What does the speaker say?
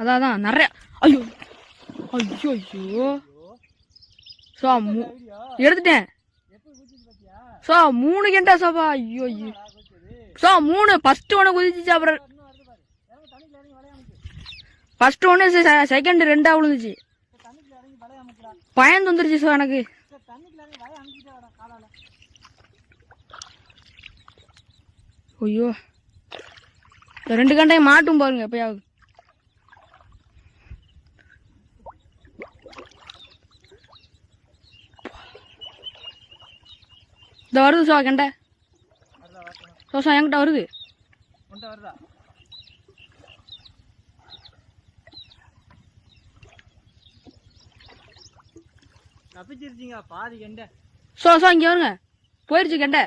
அதான் நிறைய. ஐயோ ஐயோ ஐயோ. சோ மூ எடுத்துட்டேன். சோ மூணு கெண்டா சோபா. ஐயோ ஐயோ. சோ மூணு. ஃபர்ஸ்ட் ஒன்று குதிச்சிச்சு அப்புறம் ஃபர்ஸ்ட் ஒன்று செகண்ட் ரெண்டா விழுந்துச்சு. தண்ணிக்குள்ள இறங்கி வலைய அமைக்கலாம் பயந்து வந்துருச்சு சோ எனக்கு. சரி காலால. ஐயோ. இந்த ரெண்டு கண்டையும் மாட்டும் பாருங்க எப்பயாவது. இந்த வருது சோ கெண்டை. வருதா வரட்டும் சோ சோ என்கிட்ட வருது. தப்பிச்சிருச்சிங்க பாதி கெண்டை. சோ சோ இங்கே வருங்க. போயிருச்சு கெண்டை.